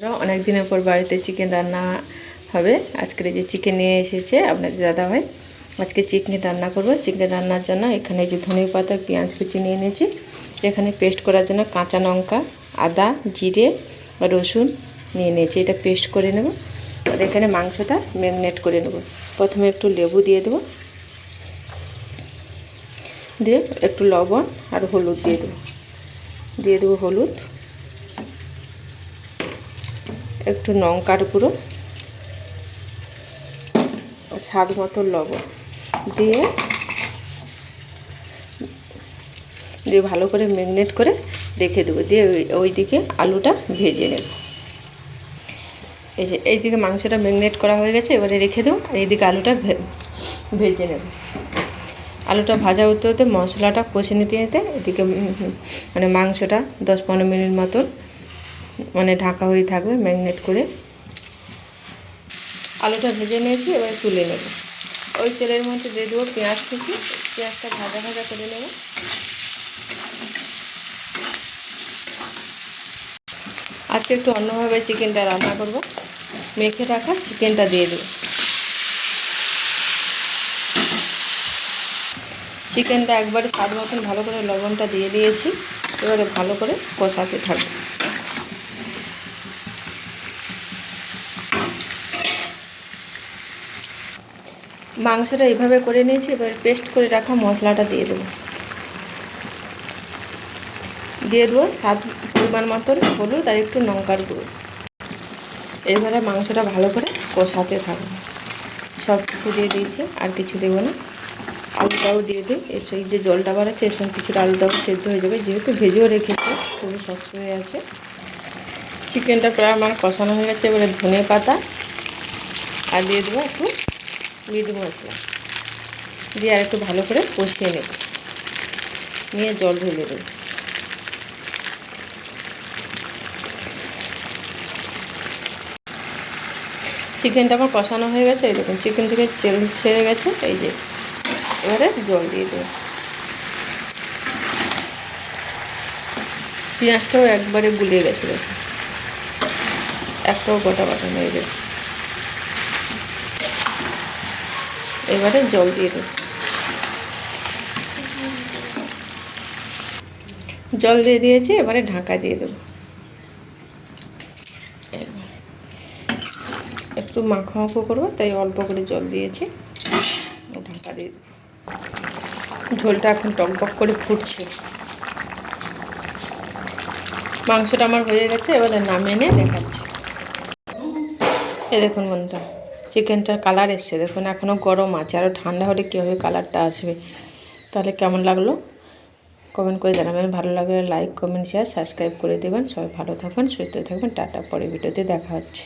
অনেক দিনের পর বাড়িতে চিকেন রান্না হবে। আজকের যে চিকেন নিয়ে এসেছে আপনাদের দাদা ভাই আজকে চিকেন রান্না করব। চিকেন রান্নার জন্য এখানে যে ধনে পাতা, পেঁয়াজ কুচি নিয়ে নিয়েছি এখানে পেস্ট করার জন্য কাঁচা লঙ্কা, আদা, জিরে রসুন নিয়ে নিয়েছি এটা পেস্ট করে নেব। আর এখানে মাংসটা ম্যারিনেট করে নেব। প্রথমে একটু লেবু দিয়ে দেবো। দিয়ে একটু লবণ আর হলুদ দিয়ে দেবো। দিয়ে দেবো হলুদ। একটু লঙ্কার গুঁড়ো, স্বাদ মতো লবণ দিয়ে দিয়ে ভালো করে ম্যারিনেট করে রেখে দেবো। দিয়ে ওই দিকে আলুটা ভেজে নেব। এই যে, এইদিকে মাংসটা ম্যারিনেট করা হয়ে গেছে, এবারে রেখে দেবো আর এইদিকে আলুটা ভেজে নেব। আলুটা ভাজা হতে হতে মশলাটা কষে নিতে নিতে এদিকে মানে মাংসটা দশ পনেরো মিনিট মতন মানে ঢাকা হয়ে থাকবে ম্যারিনেট করে। আলুটা ভেজে নিয়েছি, এবার তুলে নেব। ওই তেলের মধ্যে দিয়ে দেবো পেঁয়াজ কুচি। পেঁয়াজটা ভাজা ভাজা করে নেব। আজকে একটু অন্যভাবে চিকেনটা রান্না করব। মেখে রাখা চিকেনটা দিয়ে দেবো। চিকেনটা একবারে স্বাদ মতন ভালো করে লবণটা দিয়ে দিয়েছি। এবারে ভালো করে কষাতে থাকবে। মাংসটা এইভাবে করে নিয়েছি, এবার পেস্ট করে রাখা মশলাটা দিয়ে দেবো। দিয়ে দেবো স্বাদ পরিমাণ মতন হলুদ আর একটু লঙ্কার গুঁড়ো। এবারে মাংসটা ভালো করে কষাতে থাকবে। সব কিছু দিয়ে দিয়েছি, আর কিছু দেবো না। আলুটাও দিয়ে দিই। এর সঙ্গে যে জলটা বাড়াচ্ছে, এর সঙ্গে কিছুটা আলুটাও সেদ্ধ হয়ে যাবে। যেহেতু ভেজেও রেখেছি, খুবই শক্ত হয়ে আছে। চিকেনটা প্রায় আমার কষানো হয়ে গেছে, এবারে ধনে পাতা। আর দিয়ে দেবো একটু মিট মশলা। দিয়ে আর একটু ভালো করে কষিয়ে নেব। নিয়ে জল ঢেলে দেবো। চিকেনটা আমার কষানো হয়ে গেছে, এই দেখুন, চিকেন থেকে তেল ছেড়ে গেছে, এই যে এবারে জল দিয়ে দেবো। পেঁয়াজটাও একবারে গুলিয়ে গেছে, দেখুন। একটাও গোটা বাটা হয়ে গেছে এবারে জল দিয়ে দেবো জল দিয়ে দিয়েছি, এবারে ঢাকা দিয়ে দেবো। একটু মাখো মাখো করব, তাই অল্প করে জল দিয়েছি। ঢাকা দিয়ে দেবো। ঝোলটা এখন টকবক করে ফুটছে। মাংসটা আমার হয়ে গেছে, এবারে নামিয়ে নিয়ে দেখাচ্ছি। এ দেখুন বন্ধুরা। চিকেনটার কালার এসছে। দেখুন এখনও গরম আছে। আরও ঠান্ডা হলে কীভাবে কালারটা আসবে। তাহলে কেমন লাগল? কমেন্ট করে জানাবেন। ভালো লাগলে লাইক, কমেন্ট শেয়ার সাবস্ক্রাইব করে দেবেন। সবাই ভালো থাকবেন সুস্থ থাকবেন টাটা পরে ভিডিওতে দেখা হচ্ছে।